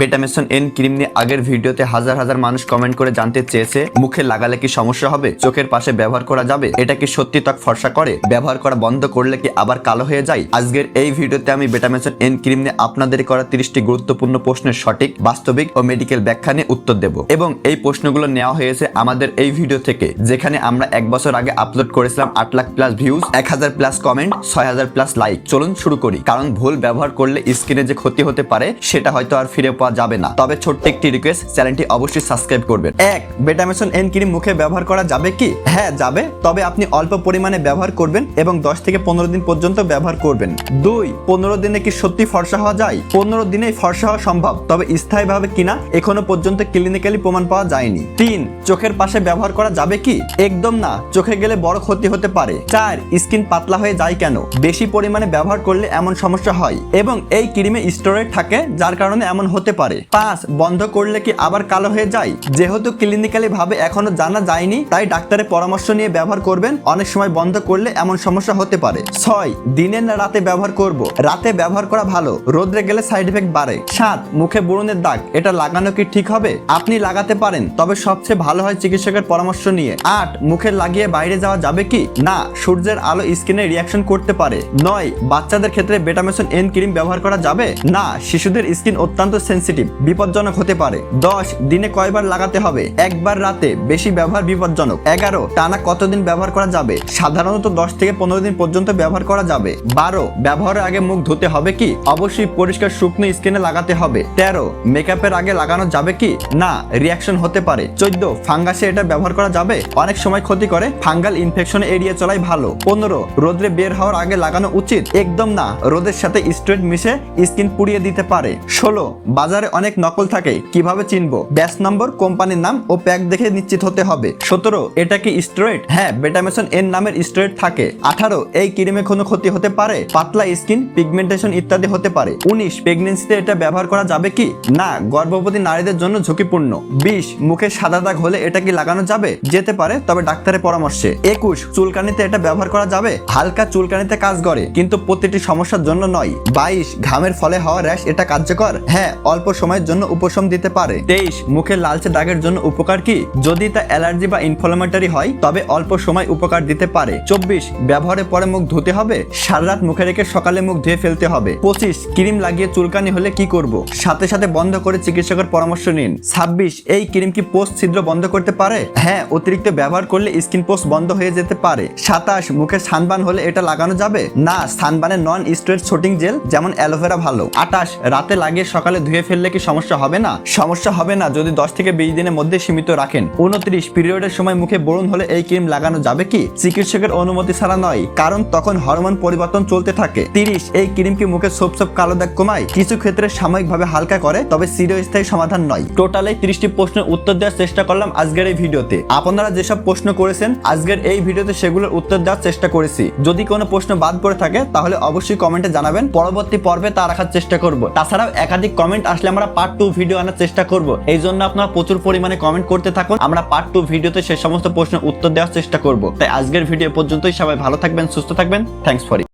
Betameson N cream নিয়ে আগের ভিডিওতে হাজার হাজার মানুষ কমেন্ট করে জানতে চেয়েছে, মুখে লাগালে কি সমস্যা হবে? চোখের পাশে ব্যবহার করা যাবে? এটা কি সত্যি ত্বক ফর্সা করে? ব্যবহার করা বন্ধ করলে কি আবার কালো হয়ে যায়? আজকের এই ভিডিওতে আমি বেটামেসন এন ক্রিম নিয়ে আপনাদের করা তিরিশটি গুরুত্বপূর্ণ প্রশ্নের সঠিক, বাস্তবিক ও মেডিকেল ব্যাখ্যা নিয়ে উত্তর দেব। এবং এই প্রশ্নগুলো নেওয়া হয়েছে আমাদের এই ভিডিও থেকে, যেখানে আমরা এক বছর আগে আপলোড করেছিলাম আট লাখ প্লাস ভিউজ এক হাজার প্লাস কমেন্ট ছয় হাজার প্লাস লাইক চলুন শুরু করি। কারণ ভুল ব্যবহার করলে স্কিনে যে ক্ষতি হতে পারে, সেটা হয়তো আর ফিরে পাওয়া যাবে না। তবে ছোট্ট একটি রিকোয়েস্ট চ্যানেলটি অবশ্যই সাবস্ক্রাইব করবেন। এক বেটামেশন এন ক্রিম মুখে ব্যবহার করা যাবে কি? হ্যাঁ যাবে। তবে আপনি অল্প পরিমাণে ব্যবহার করবেন এবং দশ থেকে পনেরো দিন পর্যন্ত ব্যবহার করবেন। দুই, পনেরো দিনে কি সত্যি ফর্সা হওয়া যায়? পনেরো দিনে ফর্সা হওয়া সম্ভব, তবে স্থায়ীভাবে কিনা এখনও পর্যন্ত ক্লিনিক্যালি প্রমাণ পাওয়া যায়নি। তিন, চোখের পাশে ব্যবহার করা যাবে কি? একদম না, চোখে গেলে বড় ক্ষতি হতে পারে। চার, স্কিন পাতলা হয়ে যায় কেন? বেশি পরিমাণে ব্যবহার করলে এমন সমস্যা হয়। এবং এই ক্রিমে স্টোরেজ থাকে, যার কারণে এমন হতে পারে। পাঁচ বন্ধ করলে কি আবার কালো হয়ে যায়? যেহেতু ক্লিনিক্যালি ভাবে এখনও জানা যায়নি, তাই ডাক্তারের পরামর্শ নিয়ে ব্যবহার করবেন। অনেক সময় বন্ধ করলে এমন সমস্যা হতে পারে। ছয় দিনে না রাতে ব্যবহার করব? রাতে ব্যবহার করা ভালো, রোদ্রে গেলে সাইড এফেক্ট বাড়ে। সাত, মুখে ব্রণের দাগ, এটা লাগানো কি ঠিক হবে? আপনি লাগাতে পারেন, তবে সবচেয়ে ভালো হয় চিকিৎসকের পরামর্শ নিয়ে। আট, মুখে লাগিয়ে বাইরে যাওয়া যাবে কি? না, সূর্যের আলো স্কিনে রিয়াকশন করতে পারে। নয়, বাচ্চাদের ক্ষেত্রে বেটামেশন এন ক্রিম ব্যবহার করা যাবে? না, শিশুদের স্কিন অত্যন্ত সেনসিটিভ বিপজ্জনক হতে পারে। দশ, দিনে কয়বার লাগাতে হবে? একবার রাতে বেশি ব্যবহার বিপজ্জনক। এগারো, টানা কতদিন ব্যবহার করা যাবে? সাধারণত দশ থেকে পনেরো দিন পর্যন্ত ব্যবহার করা যাবে। বারো, ব্যবহারের আগে মুখ ধুতে হবে কি? অবশ্যই পরিষ্কার শুকনো স্কিনে লাগাতে হবে। তেরো, মেকআপের আগে লাগানো যাবে কি? না, রিয়াকশন হতে পারে। চোদ্দ, ফাঙ্গাসে এটা ব্যবহার করা যাবে? অনেক সময় ক্ষতি করে। ফাঙ্গাল ইনফেকশন এড়িয়ে চলাই ভালো। পনেরো, রোদ্রে বের হওয়ার আগে লাগানো উচিত? একদম না। রোদের সাথে স্ট্রেট মিশে স্কিন পুড়িয়ে দিতে পারে। ষোলো, বাজারে অনেক নকল থাকে, কীভাবে চিনবো? ব্যাচ নম্বর, কোম্পানির নাম ও প্যাক দেখে নিশ্চিত হতে হবে। সতেরো, এটা কি স্টেরয়েড হ্যাঁ বেটামেশন এর নামের স্টেরয়েড থাকে। আঠারো, এই ক্রিমে কোনো ক্ষতি হতে পারে? পাতলা স্কিন, পিগমেন্টেশন ইত্যাদি হতে পারে। উনিশ, প্রেগনেন্সিতে এটা ব্যবহার করা যাবে কি? না, গর্ভবতী নারীদের জন্য ঝুঁকিপূর্ণ। বিশ, মুখে সাদা দাগ হলে এটা কি লাগানো যাবে? যেতে পারে, তবে ডাক্তারের পরামর্শে। একুশ, চুলকানিতে এটা ব্যবহার করা যাবে? হালকা চুলকানিতে কাজ করে, কিন্তু প্রতিটি সমস্যার জন্য নয়। বাইশ, ঘামের ফলে হওয়া র্যাশ এটা কার্যকর? হ্যাঁ অল্প সময়ের জন্য উপশম দিতে পারে। তেইশ। মুখে লালচে দাগের জন্য উপকার কি? যদি তা অ্যালার্জি বা ইনফ্লামেটরি হয় তবে অল্প সময় উপকার দিতে পারে। চব্বিশ। ব্যবহারের পরে মুখ ধুতে হবে। সারা রাত মুখে রেখে সকালে মুখ ধুয়ে ফেলতে হবে। পঁচিশ। ক্রিম লাগিয়ে চুলকানি হলে কি করব? সাথে সাথে বন্ধ করে চিকিৎসকের পরামর্শ নিন। ছাব্বিশ। এই ক্রিম কি পোস্ট ছিদ্র বন্ধ করতে পারে? হ্যাঁ অতিরিক্ত ব্যবহার করলে স্কিন পোস্ট বন্ধ হয়ে যেতে পারে। সাতাশ। মুখে সানবান হলে এটা লাগানো যাবে? না সানবানের নন স্ট্রেট ছোটিং জেল যেমন অ্যালোভেরা ভালো। আটাশ রাতে লাগিয়ে সকালে ধুয়ে ফেললে কি সমস্যা হবে না? সমস্যা হবে না যদি দশ থেকে বিশ দিনের মধ্যে সীমিত রাখেন। উনত্রিশ, পিরিয়ডের সময় মুখে বরুণ হলে এই ক্রিম লাগানো যাবে কি? চিকিৎসকের অনুমতি ছাড়া নয়, কারণ তখন হরমোন পরিবর্তন চলতে থাকে। তিরিশ, এই ক্রিম কি মুখে সোপ সোপ কালো দাগ কমায়? কিছু ক্ষেত্রে সাময়িকভাবে হালকা করে, তবে চিরস্থায়ী সমাধান নয়। টোটাল এই তিরিশটি প্রশ্নের উত্তর দেওয়ার চেষ্টা করলাম আজকের এই ভিডিওতে। আপনারা যেসব প্রশ্ন করেছেন, আজকের এই ভিডিওতে সেগুলোর উত্তর দেওয়ার চেষ্টা করেছি। যদি কোনো প্রশ্ন বাদ পড়ে থাকে, তাহলে অবশ্যই কমেন্টে জানাবেন। পরবর্তী পর্বে তা রাখার চেষ্টা করব। তাছাড়াও একাধিক কমেন্ট আসলে আমরা পার্ট টু ভিডিও আনার চেষ্টা করব। এই জন্য আপনারা প্রচুর পরিমাণে কমেন্ট করতে থাকুন। আমরা পার্ট টু ভিডিওতে সে সমস্ত প্রশ্নের উত্তর দেওয়ার চেষ্টা করব। তাই আজকের ভিডিও পর্যন্তই। সবাই ভালো থাকবেন, সুস্থ থাকবেন। Thanks for